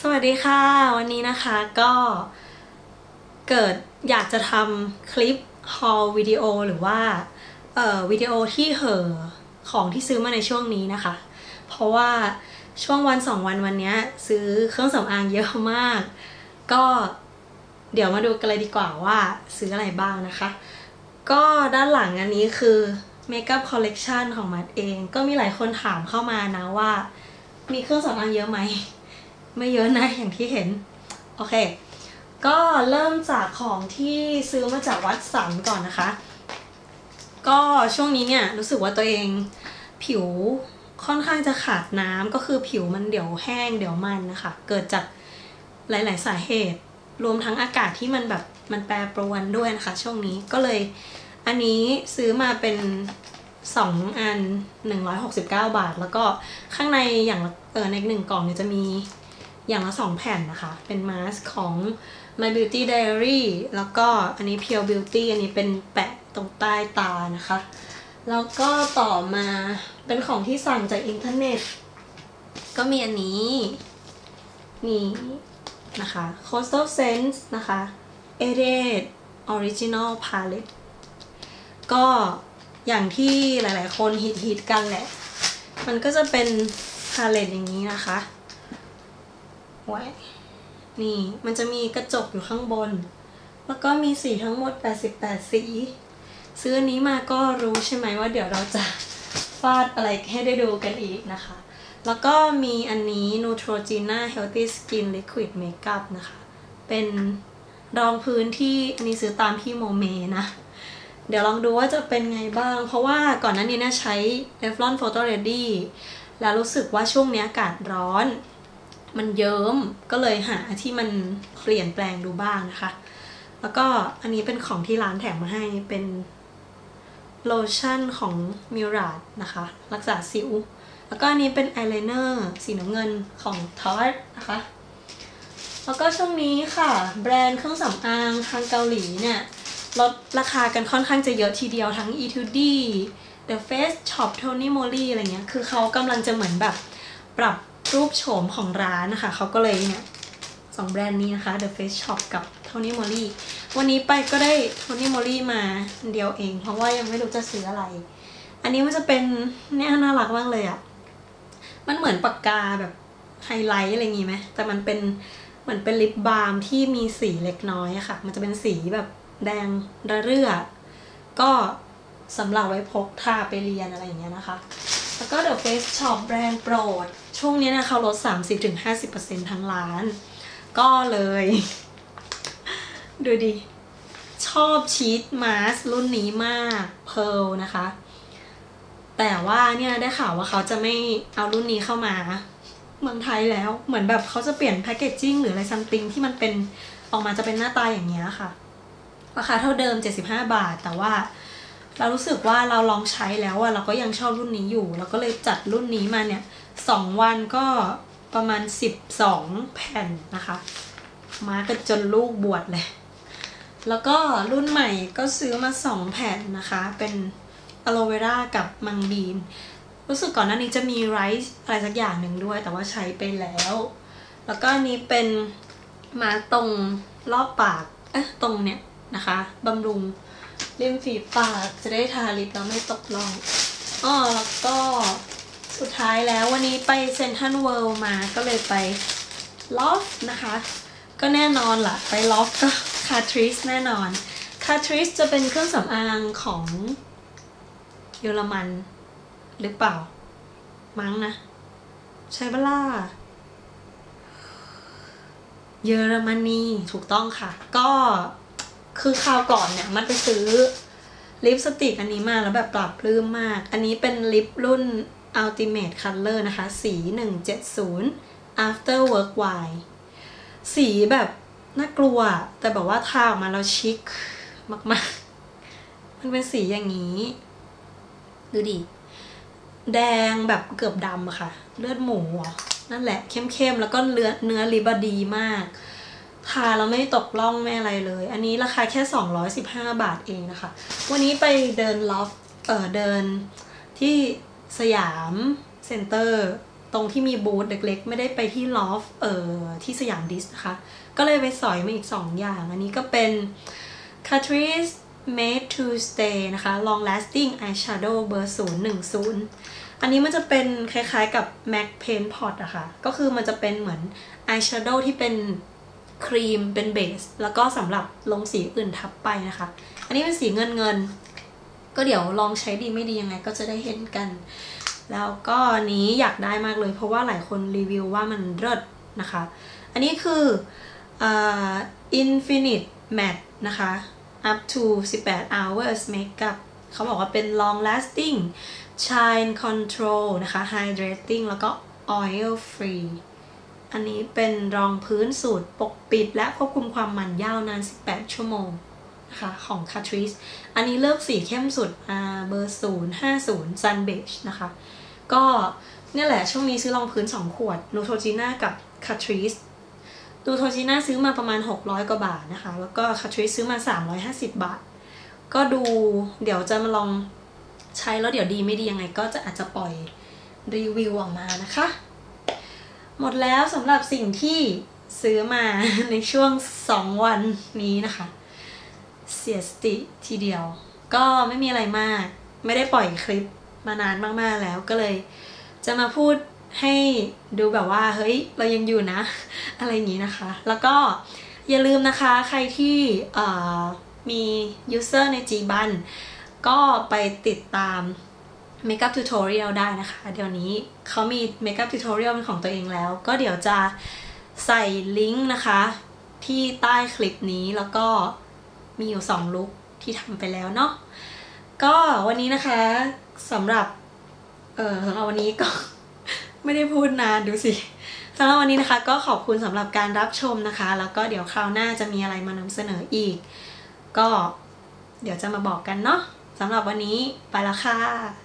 สวัสดีค่ะ วันนี้นะคะก็เกิดอยากจะทำคลิปฮอลวิดีโอหรือว่าเอ่อวิดีโอที่เห่อของที่ซื้อมาในช่วงนี้นะคะ เพราะว่าช่วงวันสองวันวันนี้ซื้อเครื่องสำอางเยอะมาก ก็เดี๋ยวมาดูกันเลยดีกว่าว่าซื้ออะไรบ้างนะคะ ก็ด้านหลังอันนี้คือเมคอัพคอลเลกชันของมัดเอง ก็มีหลายคนถามเข้ามานะว่า มีเครื่องสำอางเยอะไหม ไม่เยอะนะอย่างที่เห็น โอเค ก็เริ่มจากของที่ซื้อมาจากวัดสันก่อนนะคะ ก็ช่วงนี้เนี่ยรู้สึกว่าตัวเองผิวค่อนข้างจะขาดน้ำก็คือผิวมันเดี๋ยวแห้งเดี๋ยวมันนะคะ เกิดจากหลาย ๆ สาเหตุ รวมทั้งอากาศที่มันแบบมันแปรปรวนด้วยนะคะ ช่วงนี้ก็เลยอันนี้ซื้อมาเป็น 2 อัน 169 บาท แล้วก็ข้างในอย่างเออในหนึ่งกล่องเนี่ยจะมี อย่างละ2แผ่นนะคะ เป็นมาสก์ของ My Beauty Diary แล้วก็อันนี้ Pure Beauty อันนี้เป็นแปะตรงใต้ตานะคะ แล้วก็ต่อมาเป็นของที่สั่งจากอินเทอร์เน็ต ก็มีอันนี้นี่นะคะ Coastal Sense นะคะ e d e d Original Palette ก็อย่างที่หลายๆคนฮิตฮิตๆกันแหละ มันก็จะเป็นพาเลตอย่างนี้นะคะ ไว้นี่มันจะมีกระจกอยู่ข้างบน แล้วก็มีสีทั้งหมด 88 สี ซื้อนี้มาก็รู้ใช่ไหมว่าเดี๋ยวเราจะฟาดอะไรให้ได้ดูกันอีกนะคะ แล้วก็มีอันนี้ Neutrogena Healthy Skin Liquid Makeup นะคะ เป็นรองพื้นที่อันนี้ซื้อตามพี่โมเมนะ เดี๋ยวลองดูว่าจะเป็นไงบ้าง เพราะว่าก่อนหน้านี้เนี่ยใช้ Revlon Photo Ready แล้วรู้สึกว่าช่วงนี้อากาศร้อน มันเยิ้มก็เลยหาที่มันเปลี่ยนแปลงดูบ้างนะคะ แล้วก็อันนี้เป็นของที่ร้านแถมมาให้เป็นโลชั่นของ m i r a d นะคะ รักษาสิว แล้วก็อันนี้เป็นอายไลเนอร์สีน้ำเงินของ Tarte นะคะ แล้วก็ช่วงนี้ค่ะ แบรนด์เครื่องสำอางทางเกาหลีเนี่ยลดราคากันค่อนข้างจะเยอะทีเดียวทั้ง E2D The Face Shop Tony Moly อะไรเงี้ย คือเขากำลังจะเหมือนแบบปรับ รูปโฉมของร้านนะคะ เขาก็เลยเนี่ยสองแบรนด์นี้นะคะ The Face Shop กับ Tony Moly วันนี้ไปก็ได้ Tony Moly มาเดียวเอง เพราะว่ายังไม่รู้จะซื้ออะไร อันนี้มันจะเป็นเนี่ยน่ารักมากเลยอะมันเหมือนปากกาแบบไฮไลท์อะไรอย่างงี้ไหมแต่มันเป็นเหมือนเป็นลิปบาล์มที่มีสีเล็กน้อยอะค่ะ มันจะเป็นสีแบบแดงระเรื่อ ก็สำหรับไว้พกทาไปเรียนอะไรอย่างเงี้ยนะคะ แล้วก็ The Face Shop แบรนด์โปรด ช่วงนี้นะเขาลด 30-50%ทั้งร้าน ก็เลย ดูดิ ชอบชีตมาสรุ่นนี้มาก เพ r l นะคะ แต่ว่าเนี่ยได้ข่าวว่าเขาจะไม่เอารุ่นนี้เข้ามาเมืองไทยแล้ว เหมือนแบบเขาจะเปลี่ยนแพคเกจจิ้งหรืออะไรซัมติงที่มันเป็นออกมาจะเป็นหน้าตาอย่างเงี้ยค่ะ ราคาเท่าเดิม 75 บาท แต่ว่า เรารู้สึกว่าเราลองใช้แล้วอะเราก็ยังชอบรุ่นนี้อยู่ เราก็เลยจัดรุ่นนี้มาเนี่ยสองวันก็ประมาณ 12 แผ่นนะคะ มากันจนลูกบวชเลย แล้วก็รุ่นใหม่ก็ซื้อมา 2 แผ่นนะคะ เป็นอะโลเวรากับมังบีน รู้สึกก่อนหน้านี้จะมีไรซ์อะไรสักอย่างหนึ่งด้วย แต่ว่าใช้ไปแล้ว แล้วก็นี้เป็นมาตรงรอบปาก เอ๊ะ ตรงเนี่ยนะคะบำรุง ริมฝีปากจะได้ทาลิปแล้วไม่ตกล่องอ้อแล้วก็สุดท้ายแล้ววันนี้ไปเซนทันเวิลด์มาก็เลยไปลอฟนะคะ ก็แน่นอนล่ะ ไปลอฟก็คาทริสแน่นอนคาทริสจะเป็นเครื่องสำอางของเยอรมันหรือเปล่า มั้งนะ ใช่ปล่ะเยอรมนีถูกต้องค่ะ ก็ คือคราวก่อนเนี่ย มันไปซื้อลิปสติกอันนี้มาแล้วแบบปรับปลื้มมาก อันนี้เป็นลิปรุ่น Ultimate Color นะคะ สี 170 After Work White สีแบบน่ากลัว แต่แบบว่าทาออกมาแล้วชิคมากๆ มันเป็นสีอย่างนี้ ดูดิ แดงแบบเกือบดำอะค่ะ เลือดหมูนั่นแหละเข้มๆ แล้วก็เนื้อเนื้อลิบดีมาก ทาแล้วไม่ตกล่องไม่อะไรเลย อันนี้ราคาแค่ 215 บาทเองนะคะ วันนี้ไปเดินลอฟเออเดินที่สยามเซ็นเตอร์ตรงที่มีบูธเล็กๆ ไม่ได้ไปที่ลอฟเออที่สยามดิสนะคะ ก็เลยไปสอยมาอีก 2 อย่าง อันนี้ก็เป็น Catrice Made to Stay นะคะ Long Lasting Eyeshadow เบอร์ 010 อันนี้มันจะเป็นคล้ายๆกับ MAC Paint Pot อะคะ่ะ ก็คือมันจะเป็นเหมือน eyeshadow ที่เป็น ครีมเป็นเบส แล้วก็สำหรับลงสีอื่นทับไปนะคะ อันนี้เป็นสีเงินเงิน ก็เดี๋ยวลองใช้ดีไม่ดียังไงก็จะได้เห็นกัน แล้วก็นี้อยากได้มากเลย เพราะว่าหลายคนรีวิวว่ามันเลิศนะคะ อันนี้คือ uh, Infinite Matte นะคะ up to 18 hours makeup เขาบอกว่าเป็น long lasting shine control นะคะ hydrating แล้วก็ oil free อันนี้เป็นรองพื้นสูตรปกปิด และควบคุมความมันยาวนาน 18 ชั่วโมงนะคะของ Catrice อันนี้เลือกสีเข้มสุดอ่าเบอร์ 050 Sun Beige นะคะ ก็เนี่ยแหละช่วงนี้ซื้อรองพื้น 2 ขวด Neutrogena กับ Catrice ดูโทจิน่าซื้อมาประมาณ 600 กว่าบาทนะคะ แล้วก็ Catrice ซื้อมา 350 บาท ก็ดูเดี๋ยวจะมาลองใช้แล้วเดี๋ยวดีไม่ดียังไงก็จะอาจจะปล่อยรีวิวออกมานะคะ หมดแล้วสำหรับสิ่งที่ซื้อมาในช่วง 2 วันนี้นะคะ เสียสติทีเดียว ก็ไม่มีอะไรมาก ไม่ได้ปล่อยคลิปมานานมากๆแล้วก็เลย จะมาพูดให้ดูแบบว่า เฮ้ย เรายังอยู่นะ อะไรอย่างนี้นะคะ แล้วก็อย่าลืมนะคะใครที่มี user ใน Gban ก็ไปติดตาม Makeup Tutorial ได้นะคะ เดี๋ยวนี้เขามี Makeup Tutorial เป็นของตัวเองแล้ว ก็เดี๋ยวจะใส่ลิงก์นะคะ ที่ใต้คลิปนี้แล้วก็มีอยู่ 2 ลุคที่ทำไปแล้วเนาะก็วันนี้นะคะสำหรับเออสำหรับวันนี้ก็ไม่ได้พูดนานดูสิสำหรับวันนี้นะคะ ก็ขอบคุณสำหรับการรับชมนะคะ แล้วก็เดี๋ยวคราวหน้าจะมีอะไรมานำเสนออีก ก็เดี๋ยวจะมาบอกกันเนาะสำหรับวันนี้ไปละค่ะ